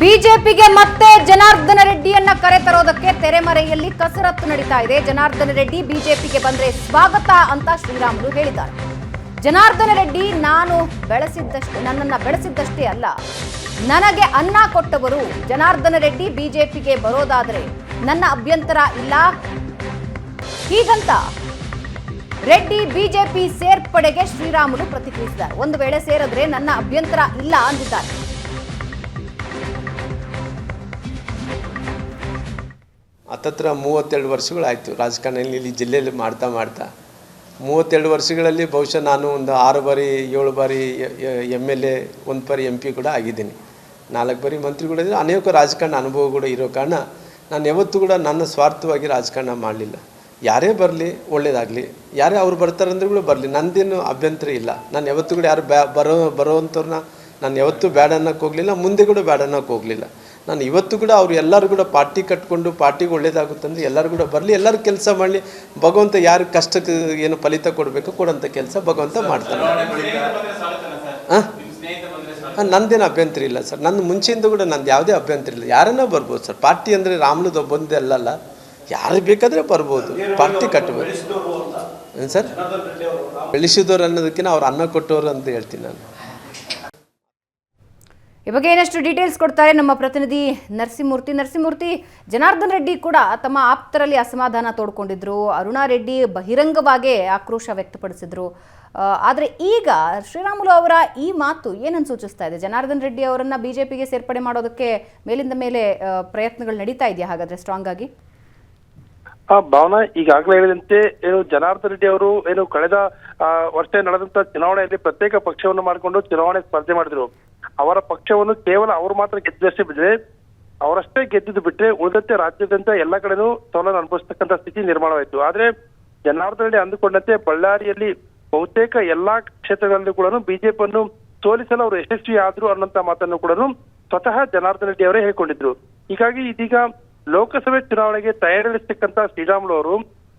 ಬಿಜೆಪಿಗೆ ಮತ್ತೆ ಜನಾರ್ದನ ರೆಡ್ಡಿಯನ್ನ ಕರೆತರೋದಕ್ಕೆ ತೆರೆಮರೆಯಲ್ಲಿ ಕಸರತ್ತು ನಡೀತಾ ಇದೆ. ಜನಾರ್ದನ ರೆಡ್ಡಿ ಬಿಜೆಪಿಗೆ ಬಂದ್ರೆ ಸ್ವಾಗತ ಅಂತ ಶ್ರೀರಾಮುಲು ಹೇಳಿದ್ದಾರೆ. ಜನಾರ್ದನ ರೆಡ್ಡಿ, ನಾನು ಬೆಳೆಸಿದ್ದಷ್ಟೇ ನನ್ನನ್ನ ಬೆಳೆಸಿದ್ದಷ್ಟೇ ಅಲ್ಲ. ನನಗೆ ಅನ್ನ ಕೊಟ್ಟವರು ಜನಾರ್ದನ ರೆಡ್ಡಿ ಬಿಜೆಪಿಗೆ ಬರೋದಾದ್ರೆ ನನ್ನ ಅಭ್ಯಂತರ ಇಲ್ಲ. ಹೀಗಂತ ರೆಡ್ಡಿ ಬಿಜೆಪಿ ಸೇರ್ಪಡೆಗೆ ಶ್ರೀರಾಮುಲು ಪ್ರತಿಕ್ರಿಯಿಸಿದ್ದಾರೆ. ಒಂದು ವೇಳೆ ಸೇರಿದ್ರೆ ನನ್ನ ಅಭ್ಯಂತರ ಇಲ್ಲ ಅಂದಿದ್ದಾರೆ. ಹತ್ತತ್ರ ಮೂವತ್ತೆರಡು ವರ್ಷಗಳಾಯಿತು ರಾಜಕಾರಣದಲ್ಲಿ ಇಲ್ಲಿ ಜಿಲ್ಲೆಯಲ್ಲಿ ಮಾಡ್ತಾ ಮಾಡ್ತಾ. ಮೂವತ್ತೆರಡು ವರ್ಷಗಳಲ್ಲಿ ಬಹುಶಃ ನಾನು ಒಂದು ಆರು ಬಾರಿ, ಏಳು ಬಾರಿ ಎಂ ಎಲ್ ಎ, ಒಂದು ಬಾರಿ ಎಂ ಪಿ ಕೂಡ ಆಗಿದ್ದೀನಿ. ನಾಲ್ಕು ಬಾರಿ ಮಂತ್ರಿ ಕೂಡ ಇದ್ದರೆ ಅನೇಕ ರಾಜಕಾರಣ ಅನುಭವ ಕೂಡ ಇರೋ ಕಾರಣ ನಾನು ಯಾವತ್ತೂ ಕೂಡ ನನ್ನ ಸ್ವಾರ್ಥವಾಗಿ ರಾಜಕಾರಣ ಮಾಡಲಿಲ್ಲ. ಯಾರೇ ಬರಲಿ, ಒಳ್ಳೇದಾಗಲಿ. ಯಾರೇ ಅವ್ರು ಬರ್ತಾರಂದ್ರೆ ಕೂಡ ಬರಲಿ. ನಂದೇನು ಅಭ್ಯಂತರ ಇಲ್ಲ. ನಾನು ಯಾವತ್ತೂ ಕೂಡ ಯಾರು ಬ್ಯಾ, ಬರೋ, ಬರೋವಂಥವ್ರನ್ನ ನಾನು ಯಾವತ್ತೂ ಬ್ಯಾಡ ಅನ್ನೋಕ್ಕೆ ಹೋಗಲಿಲ್ಲ. ಮುಂದೆ ಕೂಡ ಬ್ಯಾಡ ಅನ್ನೋಕ್ಕೆ ಹೋಗಲಿಲ್ಲ. ನಾನು ಇವತ್ತು ಕೂಡ ಅವ್ರು ಎಲ್ಲರೂ ಕೂಡ ಪಾರ್ಟಿ ಕಟ್ಕೊಂಡು ಪಾರ್ಟಿಗೆ ಒಳ್ಳೇದಾಗುತ್ತಂದ್ರೆ ಎಲ್ಲರೂ ಕೂಡ ಬರಲಿ ಎಲ್ಲರೂ ಕೆಲಸ ಮಾಡಲಿ. ಭಗವಂತ ಯಾರು ಕಷ್ಟಕ್ಕೆ ಏನು ಫಲಿತ ಕೊಡಬೇಕು ಕೊಡೋಂಥ ಕೆಲಸ ಭಗವಂತ ಮಾಡ್ತಾನೆ. ಹಾಂ ನಂದೇನು ಅಭ್ಯಂತರ ಇಲ್ಲ ಸರ್. ನನ್ನ ಮುಂಚೆಯಿಂದ ಕೂಡ ನಂದು ಯಾವುದೇ ಅಭ್ಯಂತರ ಇಲ್ಲ. ಯಾರನ್ನ ಬರ್ಬೋದು ಸರ್. ಪಾರ್ಟಿ ಅಂದರೆ ರಾಮ್ಲದ ಒಬ್ಬಂದೇ ಅಲ್ಲಲ್ಲ. ಯಾರು ಬೇಕಾದರೆ ಬರ್ಬೋದು. ಪಾರ್ಟಿ ಕಟ್ಟಬೇಕು ಏನು ಸರ್? ಬೆಳೆಸಿದವ್ರು ಅನ್ನೋದಕ್ಕಿಂತ ಅವ್ರು ಅನ್ನ ಕೊಟ್ಟವರು ಅಂತ ಹೇಳ್ತೀನಿ ನಾನು. ಈ ಬಗ್ಗೆ ಏನಷ್ಟು ಡೀಟೇಲ್ಸ್ ಕೊಡ್ತಾರೆ ನಮ್ಮ ಪ್ರತಿನಿಧಿ ನರಸಿಂಹಮೂರ್ತಿ. ನರಸಿಂಹಮೂರ್ತಿ, ಜನಾರ್ದನ್ ರೆಡ್ಡಿ ಕೂಡ ತಮ್ಮ ಆಪ್ತರಲ್ಲಿ ಅಸಮಾಧಾನ ತೋಡ್ಕೊಂಡಿದ್ರು. ಅರುಣಾ ರೆಡ್ಡಿ ಬಹಿರಂಗವಾಗಿ ಆಕ್ರೋಶ ವ್ಯಕ್ತಪಡಿಸಿದ್ರು. ಆದರೆ ಈಗ ಶ್ರೀರಾಮುಲು ಅವರ ಈ ಮಾತು ಏನನ್ನು ಸೂಚಿಸ್ತಾ ಇದೆ? ಜನಾರ್ದನ್ ರೆಡ್ಡಿ ಅವರನ್ನ ಬಿಜೆಪಿಗೆ ಸೇರ್ಪಡೆ ಮಾಡೋದಕ್ಕೆ ಮೇಲಿಂದ ಮೇಲೆ ಪ್ರಯತ್ನಗಳು ನಡೀತಾ ಇದೆಯಾ ಹಾಗಾದ್ರೆ ಸ್ಟ್ರಾಂಗ್ ಆಗಿ? ಭಾವನಾ, ಈಗಾಗಲೇ ಹೇಳಿದಂತೆ ಏನು ಜನಾರ್ದನ್ ರೆಡ್ಡಿ ಅವರು ಏನು ಕಳೆದ ವರ್ಷ ನಡೆದಂತ ಚುನಾವಣೆಯಲ್ಲಿ ಪ್ರತ್ಯೇಕ ಪಕ್ಷವನ್ನು ಮಾಡಿಕೊಂಡು ಚುನಾವಣೆ ಸ್ಪರ್ಧೆ ಮಾಡಿದ್ರು. ಅವರ ಪಕ್ಷವನ್ನು ಕೇವಲ ಅವರು ಮಾತ್ರ ಗೆದ್ದಷ್ಟೇ ಬಿದ್ರೆ ಅವರಷ್ಟೇ ಗೆದ್ದಿದ್ದು ಬಿಟ್ರೆ ಉಳಿದಂತೆ ರಾಜ್ಯದಂತ ಎಲ್ಲ ಕಡೆನೂ ಸೋಲನ್ನು ಅನುಭವಿಸ್ತಕ್ಕಂಥ ಸ್ಥಿತಿ ನಿರ್ಮಾಣವಾಯಿತು. ಆದ್ರೆ ಜನಾರ್ದನ ರೆಡ್ಡಿ ಅಂದುಕೊಂಡಂತೆ ಬಳ್ಳಾರಿಯಲ್ಲಿ ಬಹುತೇಕ ಎಲ್ಲಾ ಕ್ಷೇತ್ರಗಳಲ್ಲೂ ಕೂಡ ಬಿಜೆಪಿಯನ್ನು ಸೋಲಿಸಲು ಅವರು ಯಶಸ್ವಿ ಆದ್ರು ಅನ್ನೋಂತ ಮಾತನ್ನು ಕೂಡ ಸ್ವತಃ ಜನಾರ್ದನ ರೆಡ್ಡಿ ಅವರೇ ಹೇಳಿಕೊಂಡಿದ್ರು. ಹೀಗಾಗಿ ಇದೀಗ ಲೋಕಸಭೆ ಚುನಾವಣೆಗೆ ತಯಾರಿಸ್ತಕ್ಕಂತ ಶ್ರೀರಾಮುಲು ಅವರು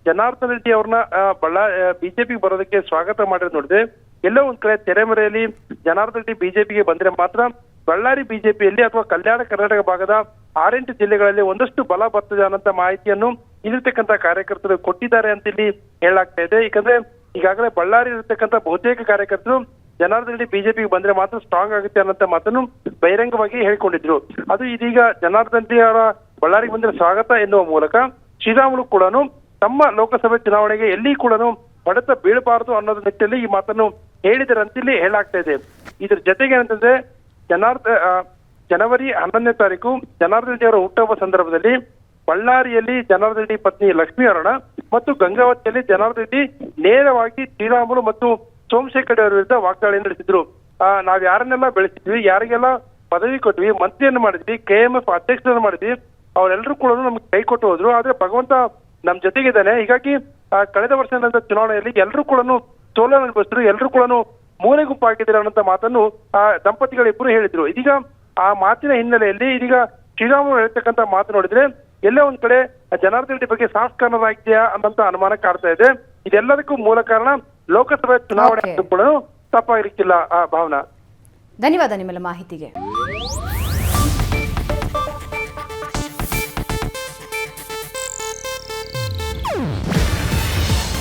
ಜನಾರ್ದನ್ ರೆಡ್ಡಿ ಅವ್ರನ್ನ ಬಳ್ಳಾ ಬಿಜೆಪಿಗೆ ಬರೋದಕ್ಕೆ ಸ್ವಾಗತ ಮಾಡಿರೋದು ನೋಡಿದ್ರೆ, ಎಲ್ಲೋ ಒಂದ್ ಕಡೆ ತೆರೆಮರೆಯಲ್ಲಿ ಜನಾರ್ದನ್ ರೆಡ್ಡಿ ಬಿಜೆಪಿಗೆ ಬಂದ್ರೆ ಮಾತ್ರ ಬಳ್ಳಾರಿ ಬಿಜೆಪಿಯಲ್ಲಿ ಅಥವಾ ಕಲ್ಯಾಣ ಕರ್ನಾಟಕ ಭಾಗದ ಆರೆಂಟು ಜಿಲ್ಲೆಗಳಲ್ಲಿ ಒಂದಷ್ಟು ಬಲ ಬರ್ತದೆ ಅನ್ನೋಂತ ಮಾಹಿತಿಯನ್ನು ಇಲ್ಲಿರ್ತಕ್ಕಂಥ ಕಾರ್ಯಕರ್ತರು ಕೊಟ್ಟಿದ್ದಾರೆ ಅಂತ ಇಲ್ಲಿ ಹೇಳಲಾಗ್ತಾ ಇದೆ. ಯಾಕಂದ್ರೆ ಈಗಾಗಲೇ ಬಳ್ಳಾರಿ ಇರತಕ್ಕಂಥ ಬಹುತೇಕ ಕಾರ್ಯಕರ್ತರು ಜನಾರ್ದನ್ ರೆಡ್ಡಿ ಬಿಜೆಪಿಗೆ ಬಂದ್ರೆ ಮಾತ್ರ ಸ್ಟ್ರಾಂಗ್ ಆಗುತ್ತೆ ಅನ್ನೋಂತ ಮಾತನ್ನು ಬಹಿರಂಗವಾಗಿ ಹೇಳಿಕೊಂಡಿದ್ರು. ಅದು ಇದೀಗ ಜನಾರ್ದನ್ ರೆಡ್ಡಿ ಅವರ ಬಳ್ಳಾರಿಗೆ ಬಂದ್ರೆ ಸ್ವಾಗತ ಎನ್ನುವ ಮೂಲಕ ಶ್ರೀರಾಮುಲು ಕೂಡ ತಮ್ಮ ಲೋಕಸಭೆ ಚುನಾವಣೆಗೆ ಎಲ್ಲಿ ಕೂಡ ಹೊಡೆತ ಬೀಳಬಾರದು ಅನ್ನೋದ್ರ ನಿಟ್ಟಿನಲ್ಲಿ ಈ ಮಾತನ್ನು ಹೇಳಿದರಂತಿಲ್ಲಿ ಹೇಳಾಗ್ತಾ ಇದೆ. ಇದ್ರ ಜೊತೆಗೆ ಏನಂತಂದ್ರೆ, ಜನಾರ್ದ ಜನವರಿ ಹನ್ನೊಂದನೇ ತಾರೀಕು ಜನಾರ್ದನ ಅವರ ಹುಟ್ಟುಹಬ್ಬ ಸಂದರ್ಭದಲ್ಲಿ ಬಳ್ಳಾರಿಯಲ್ಲಿ ಜನಾರ್ದನ ರೆಡ್ಡಿ ಪತ್ನಿ ಲಕ್ಷ್ಮೀ ಅರುಣ ಮತ್ತು ಗಂಗಾವತಿಯಲ್ಲಿ ಜನಾರ್ದನ ರೆಡ್ಡಿ ನೇರವಾಗಿ ಶ್ರೀರಾಮುಲು ಮತ್ತು ಸೋಮಶೇಖರ್ ಅವರ ವಿರುದ್ಧ ವಾಗ್ದಾಳಿ ನಡೆಸಿದ್ರು. ನಾವ್ ಯಾರನ್ನೆಲ್ಲ ಬೆಳೆಸಿದ್ವಿ, ಯಾರಿಗೆಲ್ಲ ಪದವಿ ಕೊಟ್ವಿ, ಮಂತ್ರಿಯನ್ನು ಮಾಡಿದ್ವಿ, ಕೆ ಎಂ ಎಫ್ ಅಧ್ಯಕ್ಷರನ್ನು ಮಾಡಿದ್ವಿ, ಅವರೆಲ್ಲರೂ ಕೂಡ ನಮ್ಗೆ ಕೈ ಕೊಟ್ಟು ಹೋದ್ರು. ಆದ್ರೆ ಭಗವಂತ ನಮ್ ಜೊತೆಗಿದ್ದಾನೆ. ಹೀಗಾಗಿ ಆ, ಕಳೆದ ವರ್ಷ ನಡೆದ ಚುನಾವಣೆಯಲ್ಲಿ ಎಲ್ಲರೂ ಕೂಡ ಸೋಲನ್ನು ಅನುಭವಿಸಿದ್ರು ಎಲ್ಲರೂ ಕೂಡ ಮೂಲೆ ಗುಂಪಾಗಿದ್ದಾರೆ ಅನ್ನೋಂತ ಮಾತನ್ನು ಆ ದಂಪತಿಗಳಿಬ್ಬರು ಹೇಳಿದ್ರು. ಇದೀಗ ಆ ಮಾತಿನ ಹಿನ್ನೆಲೆಯಲ್ಲಿ ಇದೀಗ ಶ್ರೀರಾಮುಲು ಹೇಳ್ತಕ್ಕಂತ ಮಾತು ನೋಡಿದ್ರೆ ಎಲ್ಲ ಒಂದ್ ಕಡೆ ಜನಾರ್ದನ್ ರೆಡ್ಡಿ ಬಗ್ಗೆ ಸಾಂಸ್ಕರಣವಾಗಿದೆಯಾ ಅನ್ನೋಂತ ಅನುಮಾನ ಕಾಡ್ತಾ ಇದೆ. ಇದೆಲ್ಲದಕ್ಕೂ ಮೂಲ ಕಾರಣ ಲೋಕಸಭೆ ಚುನಾವಣೆ ತಪ್ಪಾಗಿರ್ಲಿಕ್ಕಿಲ್ಲ ಆ ಭಾವನಾ. ಧನ್ಯವಾದ ನಿಮ್ಮೆಲ್ಲ ಮಾಹಿತಿಗೆ.